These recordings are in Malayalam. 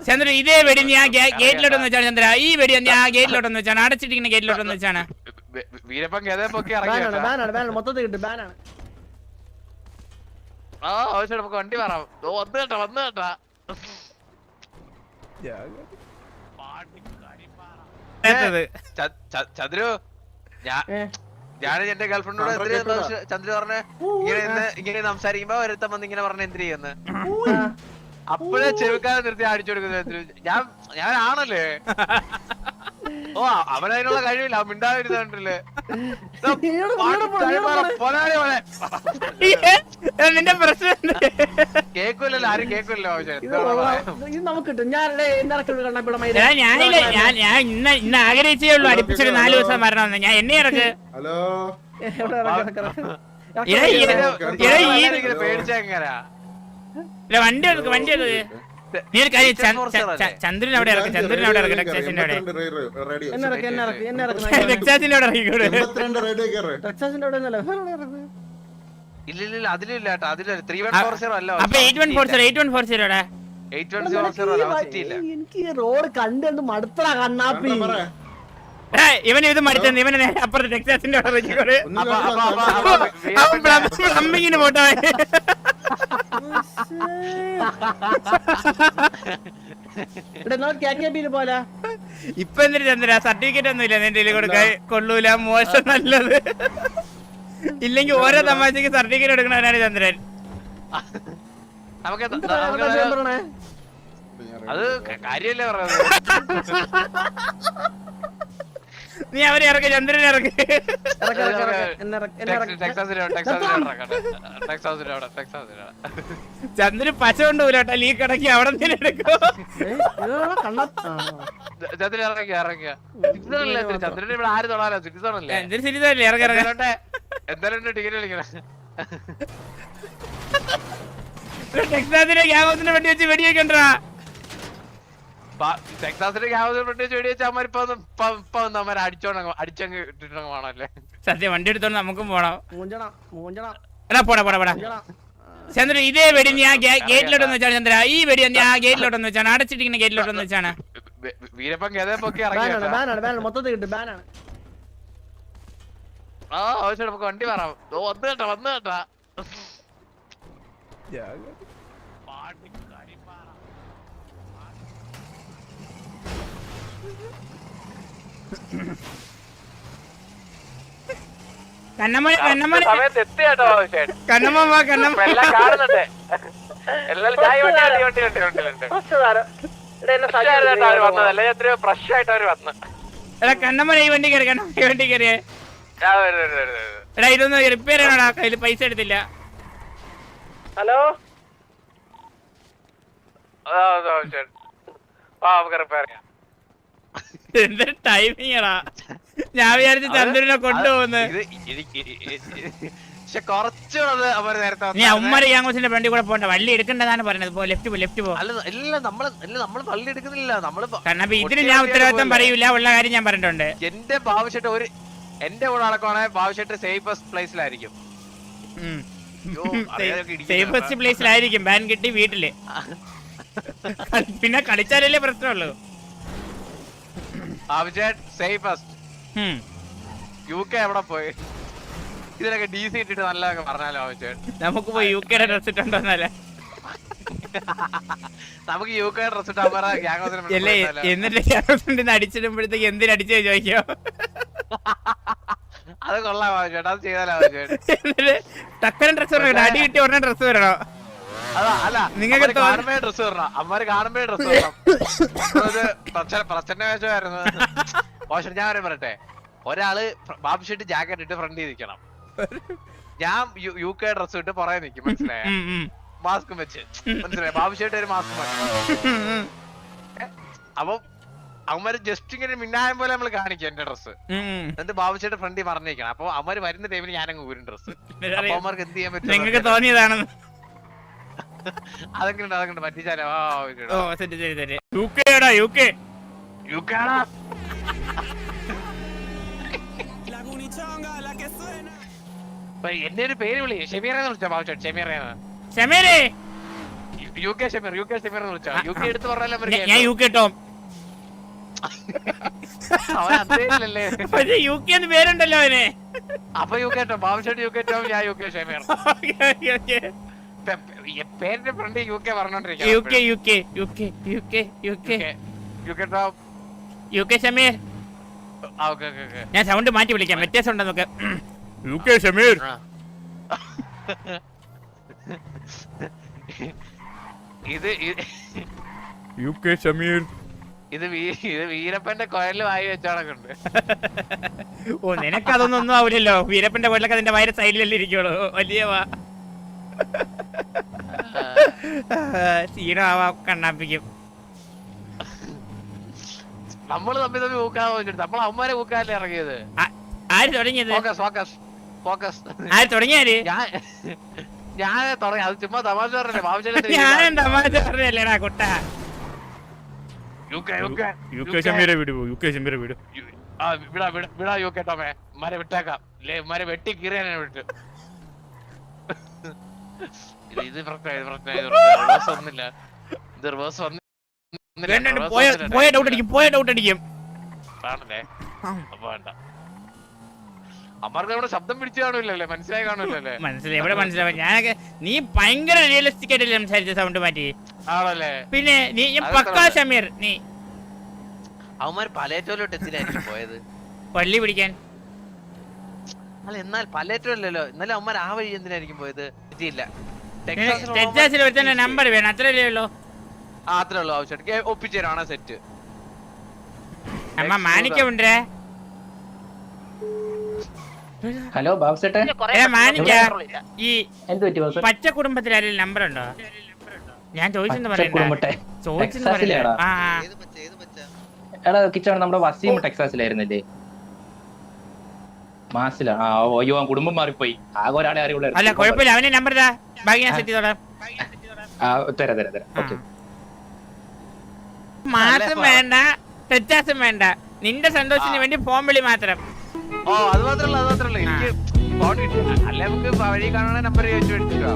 ചന്ദ്ര ഇതേ വെടി ഞാൻ ഗേറ്റിലോട്ടൊന്ന് വെച്ചാണ് ചന്ദ്ര. ഈ വെടി ഞാൻ ഗേറ്റിലോട്ടൊന്ന് വെച്ചാണ്. അടച്ചിട്ടിരിക്കുന്ന ഗേറ്റിലോട്ടൊന്ന് വെച്ചാണ്. വി- വി- വീരപ്പൻ ഗതപ്പൊക്കെ ഇറങ്ങി ബാനാണ് കേട്ടോ. ബാനാണ് ബാനാണ് മൊത്തത്തിൽ കിട്ടും ബാനാണ് ആ ആവശ്യം നമുക്ക് വണ്ടി മാറാം ഓ വന്ന് കേട്ടാ വന്ന് കേട്ടാ. അടുത്തത്. ച- ച- ചന്ദ്രു ഞാൻ ഞാൻ എന്റെ ഗേൾഫ്രണ്ടിനോട് ചന്ദ്രു പറഞ്ഞ? ഇങ്ങനെ ഇങ്ങനെ സംസാരിക്കുമ്പോ ഒരുത്തം വന്ന് ഇങ്ങനെ പറഞ്ഞ എന്ത് ചെയ്യുന്നു? ആ. അപ്പോഴേ ചെവിക്കാതെ നിർത്തി അടിച്ചു കൊടുക്കുന്നത് ഞാൻ ഞാൻ ഞാനാണല്ലേ? ഓ അവനതിനുള്ള കഴിവില്ല. മിണ്ടാതിരുന്നില്ലേ നിന്റെ പ്രശ്നം? കേക്കൂലല്ലോ ആരും കേക്കൂലല്ലോ ഞാനില്ല ഞാൻ ഞാൻ ഇന്ന് ഇന്ന് ആഗ്രഹിച്ചേ ഉള്ളൂ അടുപ്പിച്ചൊരു നാല് ദിവസം വരണമെന്ന് ഞാൻ എന്നെ ഇറക്ക്. ഹലോ? പേടിച്ചെങ്ങനാ ഇല്ല, വണ്ടി എടുക്ക് വണ്ടി എടുക്ക്. നീ ഒരു കാര്യം ചന്ദ്രൻ അവിടെ ഇറക്ക് ചന്ദ്രൻ അവിടെ ഇറക്ക് ടെക്സാസിന്റെ അവിടെ. ടെക്സാസിന്റെ അവിടെ ഇറക്കിക്കൂടെ ടെക്സാസിന്റെ അവിടെ ഒന്നല്ല ഇല്ല ഇല്ല ഇല്ല അതിലില്ല കേട്ടോ. അതിലില്ല ത്രീ വൺ ഫോർ സീറോ അല്ല. അപ്പൊ eight one four zero eight one four zero eight one zero എനിക്ക് ഈ റോഡ് കണ്ടു കണ്ട് മടുത്തടാ കണ്ണാപ്പി. ഇവന് ഇത് മടുത്തെന്ന് ഇവന് നേരെ അപ്പുറത്ത് ടെക്സാസിന്റെ അവൻ പ്ലംബിങ്ങിന് പോട്ടെ. ഇപ്പൊ എന്തിനു ചന്ദ്ര? സർട്ടിഫിക്കറ്റ് ഒന്നും ഇല്ല നിന്റെ ഇതിൽ കൊടുക്കാൻ. കൊള്ളൂല മോശം നല്ലത്. ഇല്ലെങ്കിൽ ഓരോ തമാശക്ക് സർട്ടിഫിക്കറ്റ് എടുക്കണവനാണ് ചന്ദ്രൻ. നമുക്ക് അത് കാര്യല്ലേ പറഞ്ഞത് എന്നെ ഇറക്കി ചന്ദ്രനെ ഇറക്കി. ചന്ദ്രൻ പശ ചന്ദ്രൻ പോലോട്ടാ ലീ ലീക്ക് ഇടക്കി അവിടെ നിന്ന് എടുക്കോ. ചന്ദ്രൻ ഇറങ്ങി അല്ലേ ചന്ദ്രൻ ഇവിടെ ആര് തൊടാലോ സിറ്റിസൺ അല്ലേ? എന്തൊരു സിരിതല്ലേ ഇറക്കി ഇറങ്ങ എന്തായാലും ടിക്കറ്റ് വെടി വെച്ച് വെടിയൊക്കെ വെക്കണ്ടാ ടെക്സാസിന്റെ പ്രത്യേകിച്ച് വെടി ഇപ്പൊ ഇപ്പൊ അടിച്ചങ്ങ് ഇട്ടിട്ടങ്ങ് സത്യം വണ്ടി എടുത്തോണ്ട് നമുക്കും പോണം. എടാ പോടാ പോടാ പോടാ. മൂഞ്ചണം. ചന്ദ്ര ഇതേ വെടി ഞാൻ ഗേറ്റിലോട്ടൊന്ന് വെച്ചാണ് ചന്ദ്ര. ഈ വെടി ഞാൻ ഗേറ്റിലോട്ടൊന്ന് വെച്ചാണ്. അടച്ചിട്ടിരിക്കുന്ന ഗേറ്റിലോട്ടൊന്ന് വെച്ചാണ്. വി- വി- വീരപ്പൻ ഗതപ്പൊക്കെ ഇറങ്ങി ബാനാണ് കേട്ടോ. ബാനാണ് ബാനാണ് മൊത്തത്തിൽ കിട്ടും ബാനാണ് ആ ആവശ്യം നമുക്ക് വണ്ടി മാറാം വന്നു കേട്ടാ വന്ന് കേട്ടാ. കണ്ണമ്മ കണ്ണമ്മ സമയത്ത് എത്തി കേട്ടോ കണ്ണമ്മ വാ കണ്ണമ്മ. എല്ലാം കാണുന്നുണ്ട്. എല്ലാരും ചായ വണ്ടി വണ്ടി വണ്ടി വണ്ടി ഫ്രഷ് ആയിട്ട് അവർ വന്നത്. അല്ലെ എത്രയോ ഫ്രഷ് ആയിട്ട് അവർ വന്ന്. എടാ കണ്ണമ്മ ഈ വണ്ടി കയറി കണ്ണമ്മ ഈ വണ്ടി കയറിയേ. എടാ ഇതൊന്ന് റിപ്പയർ ചെയ്യണോടാ കയ്യിൽ പൈസ എടുത്തില്ല. ഹലോ? അതാ അത് ആവശ്യം ആ നമുക്ക് റിപ്പയർ ചെയ്യാം. എന്തൊരു ടൈമിങ് എടാ. ഞാൻ വിചാരിച്ചു ചന്ദ്രനെ കൊണ്ടുപോകുന്നത്. പക്ഷെ കുറച്ചുകൂടെ അവർ നേരത്തെ നീ. ഉമ്മർ യാങ്ങോസിന്റെ വണ്ടി കൂടെ പോണ്ട വള്ളി എടുക്കണ്ടതാണ് പറഞ്ഞത് പോ ലെഫ്റ്റ് പോ ലെഫ്റ്റ് പോ. അല്ല ഇല്ല നമ്മൾ ഇല്ല നമ്മൾ പള്ളി എടുക്കുന്നില്ല. നമ്മൾ കാരണം അപ്പൊ ഇതിന് ഞാൻ ഉത്തരവാദിത്തം. പറയൂല. ഉള്ള കാര്യം ഞാൻ പറഞ്ഞിട്ടുണ്ട്. എന്റെ ഭാവശ്യട്ട് ഒരു എന്റെ കൂടെ നടക്കുവാണെങ്കിൽ ഭാവശ്യട്ട് സേഫസ്റ്റ് പ്ലേസിലായിരിക്കും സേഫസ്റ്റ് പ്ലേസിലായിരിക്കും ബാൻ കിട്ടി വീട്ടിൽ. പിന്നെ കളിച്ചാലല്ലേ പ്രശ്നമുള്ളൂ. യു കെ എവിടെ പോയി? ഇതിനൊക്കെ ഡി സി ഇട്ടിട്ട് നല്ല പറഞ്ഞാലോ ഭാവശ്യട്ട് നമുക്ക് പോയി യു കെയുടെ ഡ്രസ് ഇട്ടുണ്ടോന്നല്ലേ? നമുക്ക് യു കെ ഡ്രസ് ഇട്ട് അമ്മ ഗ്യാങ് അല്ലേ എന്നിട്ട് ഗ്യാങ്ങോസിന്റെ അടിച്ചിടുമ്പോഴത്തേക്ക് എന്തിനടിച്ചേ ചോദിക്കോ? അത് കൊള്ളാം ഭാവശ്യട്ട് അത് ചെയ്താലോ എന്നിട്ട് ടക്കൻ ഡ്രസ് വരണം? അടി കിട്ടി ഉടനെ ഡ്രസ് വരണോ? നിങ്ങൾക്ക് കാണുമ്പോ ഡ്രസ് വരണം അമ്മമാര് കാണുമ്പോ ഡ്രസ് വരണം വേഷമായിരുന്നു മോശം ഞാൻ പറയട്ടെ. ഒരാൾ ബാബു ഷെട്ട് ജാക്കറ്റ് ഇട്ട് ഫ്രണ്ട് ചെയ്തിരിക്കണം. ഞാൻ യു- കെ ഡ്രസ് ഇട്ട് പുറകെ നിൽക്കും മനസ്സിലായ. മാസ്കും വെച്ച്. മനസ്സിലായി? ബാബു ഷെട്ട് ഒരു മാസ്ക്. അപ്പൊ അവന്മാര് ജസ്റ്റ് ഇങ്ങനെ മിന്നായം പോലെ നമ്മൾ കാണിക്കും എന്റെ ഡ്രസ് എന്ത് എന്നിട്ട് ബാബു ഷെട്ട് ഫ്രണ്ടിൽ മറന്നിരിക്കണം അപ്പൊ അവന്മാര് വരുന്ന ടൈമിൽ ഞാനങ്ങ് ഊരും ഡ്രസ് അപ്പൊ. അവന്മാർക്ക് എന്ത് ചെയ്യാൻ പറ്റും? തോന്നിയതാണെന്ന്. അതൊക്കെ ഉണ്ട് അതൊക്കെ ഉണ്ട് പറ്റിച്ചാലോ ഓ ശരി ശരി ശരി യു കെടാ യു കെ യു കെ ആണോ അപ്പൊ ഒരു പേര് വിളി. ഷെമീറെന്ന് വിളിച്ചോ Babu ഷെമീറേന്ന് U K Shameer U K Shameer എന്ന് വിളിച്ചോ. യു കെ എടുത്ത് പറഞ്ഞാലും ഞാൻ- ഞാൻ യു കെ ടോം അവൻ അദ്ദേഹത്തിലല്ലേ? പക്ഷേ യു കെ എന്ന് പേരുണ്ടല്ലോ അവന്. അപ്പൊ യു കെ ടോം ബാബുഷേട്ട് യു കെ ടോം ഞാൻ യു കെ ഷമീർ പേരിന്റെ front U K U പറഞ്ഞോണ്ടിരിക്കാം K U K U K U K U K U K Tom U K Shameer. ആ ഓക്കെ ഓക്കെ ഓക്കെ. ഞാൻ സൗണ്ട് മാറ്റി വിളിക്കാം. വ്യത്യാസം ഉണ്ടോ നോക്ക് യു കെ ഷമീർ. ആ. ഇത് യു കെ ഷമീർ. ഇത് വീ- ഇത് വീരപ്പന്റെ കൊയലിൽ വായി ഓ നിനക്കതൊന്നും ഒന്നും ആവില്ലല്ലോ. വീരപ്പന്റെ വീട്ടിലൊക്കെ അതിന്റെ വയറ് സൈഡിലല്ലേ ഇരിക്കുള്ളൂ. വലിയ വാ ക്ഷീണമാവാ കണ്ണാപ്പിക്കും. നമ്മൾ തമ്മിൽ തമ്മിൽ വെച്ചിട്ട് നമ്മൾ അമ്മമാരെ ഊക്കാല്ലേ ഇറങ്ങിയത്? ആര് തുടങ്ങിയത്? Focus focus focus. ആര് തുടങ്ങിയാര്? ഞാൻ ഞാൻ തുടങ്ങി അത് ചുമ്മാ തമാശ പറഞ്ഞല്ലേ ഞാൻ തമാശ പറഞ്ഞല്ലേടാ കുട്ട. യു കെ ഷമീരെ വിടു യു കെ ഷമീരെ വിടു. ആ വിടാ വിടാ വിടാ യു കെ ടോമേ. മരെ വിട്ടേക്കാം. ലേ മരെ വെട്ടി കീറിയാനെ വിട്ട് ഇത് ഇത് റിവേഴ്സ് ഇത് റിവേഴ്സ് പോയ ഡൗട്ട് അടിക്കും പോയ ഡൗട്ട് അടിക്കും. ആണല്ലേ? അപ്പൊ വേണ്ട. അമ്മർക്ക് നമ്മുടെ ശബ്ദം പിടിച്ചു മനസ്സിലായി എവിടെ മനസ്സിലാവും ഞാനൊക്കെ നീ ഭയങ്കര റിയലിസ്റ്റിക് ആയിട്ടല്ലേ സംസാരിച്ച സൗണ്ട് മാറ്റി? ആണല്ലേ? പിന്നെ നീ പക്കാ? ഷമീർ നീ. അവന്മാർ പലേറ്റോലോട്ട് പോയത്? പള്ളി പിടിക്കാൻ. അല്ല എന്നാൽ പലേറ്റോ അല്ലല്ലോ എന്നാലും അവന്മാർ ആ വഴി എന്തിനായിരിക്കും പോയത്? പറ്റിയില്ല ടെക്സാസിൽ ഒരുത്തന്റെ നമ്പർ വേണം. അത്രയല്ലേ ഉള്ളൂ ആ അത്രേ ഉള്ളൂ ആവശ്യം ഒപ്പിച്ചേരാണ് സെറ്റ് അമ്മ മാനിക്കമുണ്ടേ ഹലോ ബാബുസേട്ടെ ഈ എന്ത് പറ്റി ബാബുസേട്ട് പച്ച കുടുംബത്തിൽ ആരെങ്കിലും നമ്പർ ഉണ്ടോ? ഞാൻ ചോദിച്ചെന്ന് കിച്ചാണ് നമ്മുടെ വസീം ടെക്സാസിലായിരുന്നില്ലേ? മാസില. ആ അയ്യോ ആ കുടുംബം മാറിപ്പോയി. ആകെ ഒരാളെ അറിയുള്ളൂ അല്ല കുഴപ്പമില്ല. അവന്റെ നമ്പർ ഇതാ. ബാക്കി ഞാൻ സെറ്റ് ചെയ്തോളാം ആ, തരാം തരാം തരാം. ഓക്കെ. മാസം വേണ്ട. വ്യത്യാസം വേണ്ട. നിന്റെ സന്തോഷത്തിന് വേണ്ടി ഫോൺ വിളി മാത്രം. ഓ അത് മാത്രല്ല അത് മാത്രല്ല. എനിക്ക് ഫോൺ കിട്ടി. അല്ലെ നമുക്ക് വഴി കാണുന്ന നമ്പർ ചോദിച്ചു എടുത്തിട്ടോ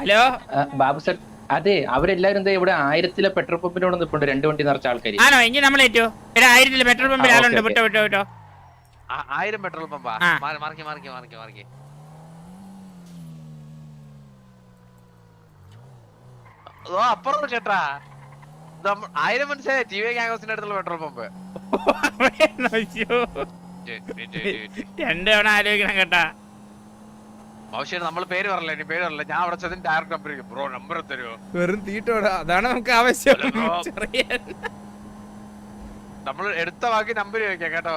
ഹലോ? ബാബു സർ അതെ അവരെല്ലാരും എന്താ ഇവിടെ ആയിരത്തിലെ പെട്രോൾ പമ്പിനോട് നിൽപ്പുണ്ട് രണ്ട് വണ്ടി നിറച്ച ആൾക്കാർ ആണോ? എങ്കിൽ നമ്മൾ ആയിരത്തിലെ എടാ ആയിരത്തിൽ പെട്രോൾ പമ്പിൽ ആളുണ്ട്. വിട്ടോ വിട്ടോ വിട്ടോ. ആയിരം പെട്രോൾ പമ്പാ. മാറിക്കി മാറിക്കി മാറിക്കി മാറിക്കി. ഓ അപ്പുറം കേട്ടാ ആയിരം മനസ്സിലായ ടി വി ഗ്യാങ്സിന്റെ അടുത്തുള്ള പെട്രോൾ പമ്പ് അയ്യോ. രണ്ട് തവണ ആലോചിക്കണം കേട്ടാ. ആവശ്യം നമ്മൾ പേര് പറയല ഇനി പേര് പറയല ഞാൻ അവിടെ ചെന്ന് ഡയറക്റ്റ് നമ്പർ ബ്രോ നമ്പർ തരുമോ വെറും തീറ്റോടാ അതാണ് നമുക്ക് ആവശ്യം. നമ്മൾ എടുത്ത ബാക്കി നമ്പർ ചോദിക്കാം കേട്ടോ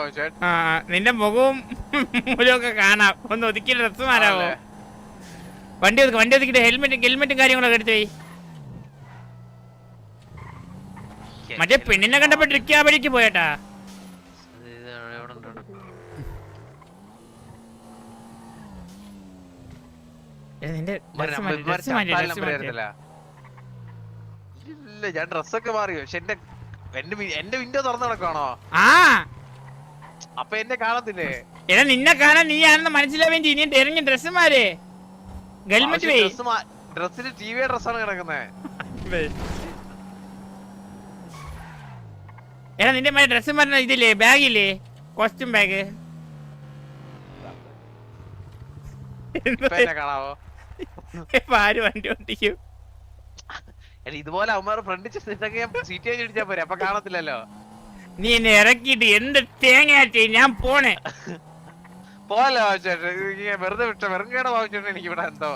ആ നിന്റെ മുഖവും മുഖമൊക്കെ കാണാം. ഒന്ന് ഒതുക്കി ഡ്രസ് മാറാവോ? വണ്ടി ഒതുക്കി വണ്ടി ഒതുക്കിട്ട് ഹെൽമെറ്റും ഹെൽമെറ്റും കാര്യങ്ങളൊക്കെ എടുത്തു പോയി മറ്റേ പെണ്ണിനെ കണ്ടപ്പോ ട്രിക്ക് ആ വഴിക്ക് പോയേട്ടാ. നിന്റെ ഡ്രസ് മാറ്റി ഡ്രസ് മാറ്റി. ഇല്ല ഞാൻ ഡ്രസ്സൊക്കെ മാറിയോ പക്ഷെ എന്റെ എന്റെ വിൻഡോ തുറന്നു കിടക്കാണോ ആ. അപ്പൊ എന്നെ കാണത്തില്ലേ? എടാ നിന്നെ കാണാൻ നീ ആണെന്ന് മനസ്സിലാവുകയും ഇനി നീ ഇറങ്ങി ഡ്രസ് മാറ് ഹെൽമെറ്റ് പോയി ഡ്രസ്സിന് ടി വി ഡ്രസ്സാണ് കിടക്കുന്നത് എടാ നിന്റെ മറ്റേ ഡ്രസ്സും പറഞ്ഞ ഇതില്ലേ ബാഗില്ലേ? കോസ്റ്റ്യൂം ബാഗ് ആര് വണ്ടി ഓട്ടിക്കും? ഇതുപോലെ അവന്മാർ ഫ്രണ്ട് ചെന്നിട്ടൊക്കെ സീറ്റ് ഇടിച്ചാ പോരെ? അപ്പൊ കാണത്തില്ലല്ലോ? നീ എന്നെ ഇറക്കിട്ട് എന്ത് തേങ്ങയാറ്റി ഞാൻ പോണേ? പോലോ വെറുതെ വിട്ട വെറും കേട ബാബുചേട്ടൻ എനിക്ക് ഇവിടെ എന്തോ.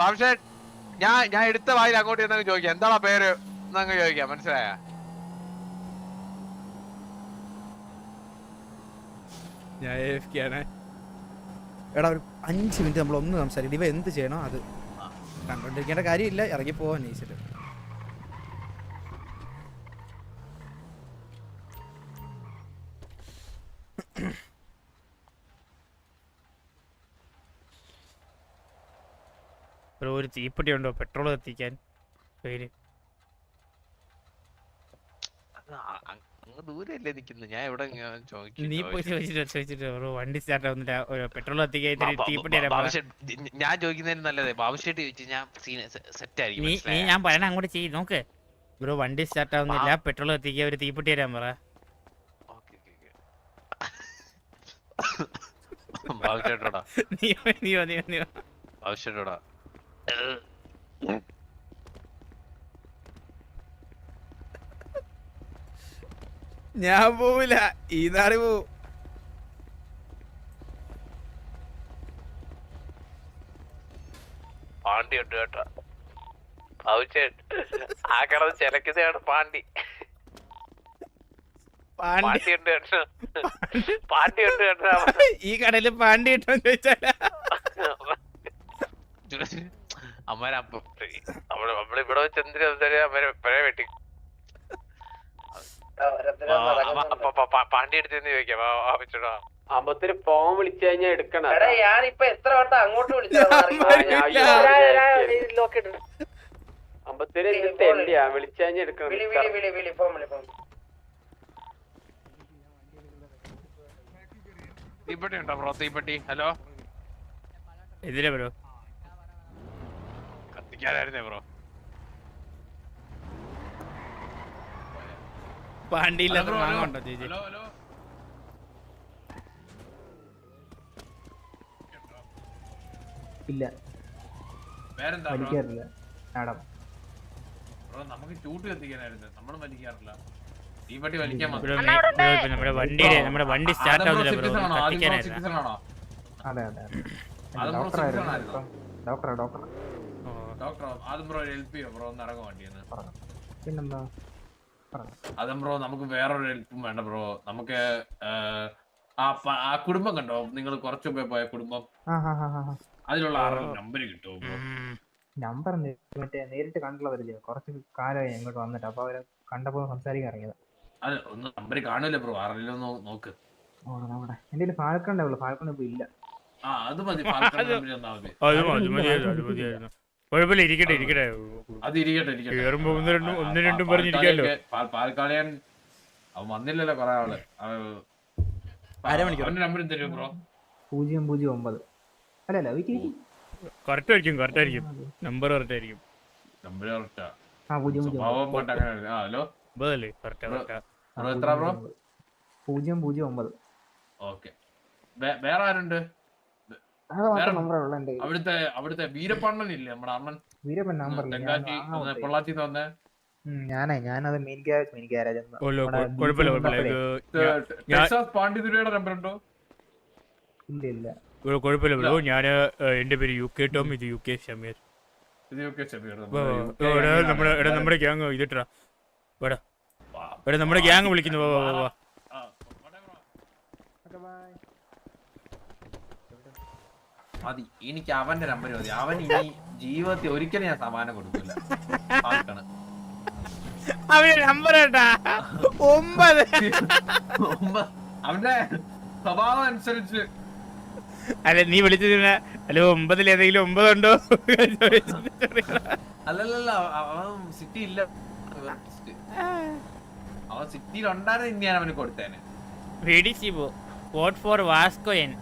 ബാബുചേട്ടൻ ഞാൻ ഞാൻ എടുത്ത വായിൽ അങ്ങോട്ട് എന്നങ്ങ് ചോദിക്കാം. എന്താണോ പേര്? എന്നങ്ങ് ചോദിക്കാം. മനസ്സിലായ? ഞാൻ. എടാ ഒരു അഞ്ച് മിനിറ്റ് നമ്മൾ ഒന്ന് സംസാരിക്കും. ഇവ എന്ത് ചെയ്യണോ അത്? കണ്ടോണ്ടിരിക്കേണ്ട കാര്യമില്ല ഇറങ്ങി പോവാൻ നയിച്ചിട്ട് ഒരു തീപ്പെട്ടി ഉണ്ടോ? പെട്രോൾ കത്തിക്കാൻ. പേര്. ദൂരല്ലേ നിക്കുന്നത് ഞാൻ ഇങ്ങനെ നീ പോയി. ചോദിച്ചിട്ട് ചോദിച്ചിട്ട് ബ്രോ വണ്ടി സ്റ്റാർട്ട് ആവുന്നില്ല. ഒരു പെട്രോൾ ഞാൻ ചോദിക്കുന്നതിന് നല്ലത്. ബാബുശ്ശേട്ടി ചോദിച്ചു ഞാൻ സെറ്റ് ആയിരിക്കും നീ നീ ഞാൻ പറയണ അങ്ങോട്ട് ചെയ്യും നോക്ക്. ബ്രോ വണ്ടി സ്റ്റാർട്ട് ആവുന്നില്ല പെട്രോൾ എത്തിക്കുക ഒരു തീപ്പെട്ടി തരാൻ പറ. Okay, okay, okay. ബാബുശ്ശേട്ടോടാ നീ നീ നീ വാ, നീ വാ. ബാബുശ്ശേട്ടോടാ ഞാൻ പോവില്ല ഈ നാട് പോവും പാണ്ടി ഉണ്ട് കേട്ടോ ആ കിടന്ന് ചിലക്കുന്നതാണ് പാണ്ടി പാണ്ടി ഉണ്ട് കേട്ടോ പാണ്ടി ഉണ്ട് കേട്ടോ ഈ കടയിൽ പാണ്ടി കിട്ടോ ചോദിച്ചാല അമ്മ നമ്മൾ നമ്മളിവിടെ വെച്ച് എന്തിനാ സംസാരിച്ചാ അമ്മേനെ എപ്പോഴേ വെട്ടി പാണ്ടി എടുത്തെന്ന് ചോദിക്കാം ആവശ്യടാ അമ്പത്തിന് ഫോൺ വിളിച്ചു കഴിഞ്ഞാൽ എടുക്കണം എടാ ഞാനിപ്പോ എത്ര വട്ടം അങ്ങോട്ട് തെണ്ടിയാ വിളിച്ചു കഴിഞ്ഞാൽ വിളി വിളി എടുക്കണം വിളി വിളി ഫോൺ വിളി ഫോൺ തീപ്പെട്ടി ഉണ്ടോ ബ്രോ? തീപ്പെട്ടി. ഹലോ? എതിരെ ബ്രോ. കത്തിക്കാനായിരുന്നേ ബ്രോ. പാണ്ടി ബ്രോ മാങ്ങ ഉണ്ടോ ചേച്ചി ഹലോ ഹലോ ഇല്ല. വലിക്കാറില്ല. മാഡം. ബ്രോ നമുക്ക് ചൂട്ട് കത്തിക്കാനായിരുന്നു നമ്മൾ വലിക്കാറില്ല. തീപ്പെട്ടി വലിക്കാൻ നമ്മുടെ വണ്ടിയുടെ നമ്മുടെ വണ്ടി സ്റ്റാർട്ട് ആവുന്നില്ല അതെ അതെ doctor doctor. Doctor bro help ചെയ്യോ ബ്രോ ഒന്ന് ഇറങ്ങും വണ്ടിയെന്ന്? പറഞ്ഞു. പിന്നെന്താ? പറഞ്ഞു. അതും ബ്രോ നമുക്ക് വേറൊരു ഹെൽപ്പും വേണ്ട ബ്രോ. നമുക്ക് ആ, കുടുംബം കണ്ടോ? നിങ്ങൾ കുറച്ചു മുമ്പേ പോയ കുടുംബം. ആ ഹാ ഹാ ഹാ അതിലുള്ള ആരുടെ നമ്പർ കിട്ടുമോ ബ്രോ നമ്പർ മറ്റേ നേരിട്ട് കണ്ടുള്ള പരിചയം കുറച്ച് കാലമായി ഇങ്ങോട്ട് വന്നിട്ട്. അപ്പൊ അവരെ കണ്ടപ്പോ സംസാരിക്കാൻ ഇറങ്ങിയത്. അത് ഒന്ന് നമ്പർ കാണൂല ബ്രോ ആരെങ്കിലും ഒന്ന് നോക്ക്. എന്റെ ഫാൽക്കൺ ഉള്ളു? ഫാൽക്കൺ ഇപ്പൊ ഇല്ല. ആ അത് മതി. കുഴപ്പമില്ല ഇരിക്കട്ടെ ഇരിക്കട്ടെ. ഇരിക്കട്ടെ ഇരിക്കട്ടെ. ഒന്ന് രണ്ടും- ഒന്ന് രണ്ടും പാൽക്കാളിയൻ അവൻ വന്നില്ലല്ലോ കൊറേ ആൾ. അവ- അവന്റെ നമ്പർ തരും ബ്രോ പൂജ്യം പൂജ്യം ഒമ്പത്. അല്ല അല്ല വീക്കി വീക്കി കറക്റ്റ് ആയിരിക്കും കറക്റ്റ് ആയിരിക്കും നമ്പർ കറക്റ്റ്. ആയിരിക്കും നമ്പർ കറക്റ്റാ ആ പൂജ്യം പൂജ്യം. ഒമ്പത്. സ്വഭാവം പോട്ടെ അങ്ങനെ ആ ഹലോ ഒമ്പതല്ലേ കറക്റ്റ് കറക്റ്റ്. ആ, ബ്രോ എത്ര ബ്രോ? പൂജ്യം പൂജ്യം ഒമ്പത്. ഓക്കെ. വേറെ ആരുണ്ട്. അവിടുത്തെ അവിടുത്തെ വീരപ്പണ്ണൻ ഇല്ലേ നമ്മുടെ അണ്ണൻ? വീരപ്പൻ നമ്പർ തെങ്കാശി പൊള്ളാച്ചി തന്നെ ഞാനേ ഞാനത് main garage main garage. Texas പാണ്ഡിതുരയുടെ number ഉണ്ടോ? ഇല്ല ഇല്ല. കുഴപ്പമില്ല ബ്രോ. ഞാൻ എന്റെ പേര് യു കെ ടോം ഇത് യു കെ ഷമീർ. നമ്മുടെ എടാ നമ്മുടെ ഗ്യാങ് ഇതിട്ടാ എടാ എടാ നമ്മുടെ ഗ്യാങ് വിളിക്കുന്നു. വാ, വാ, വാ. മതി എനിക്ക് അവന്റെ നമ്പർ മതി. അവൻ ഇനി ജീവിതത്തിൽ ഒരിക്കലും ഞാൻ സമാനം കൊടുക്കില്ല. അവന്റെ നമ്പർ ഒമ്പത്. ഒമ്പ- അവന്റെ സ്വഭാവം അനുസരിച്ച് അല്ല നീ വിളിച്ചു അല്ല ഒമ്പതിൽ ഏതെങ്കിലും ഒമ്പതുണ്ടോ അല്ലല്ലല്ല അവ- അവൻ സിറ്റി ഇല്ല. അവൻ സിറ്റിയിൽ ഉണ്ടായിരുന്ന ഇന്ത്യ അവന് കൊടുത്തേനെ. വെടി പോ വോട്ട് ഫോർ വാസ്കോ എൻ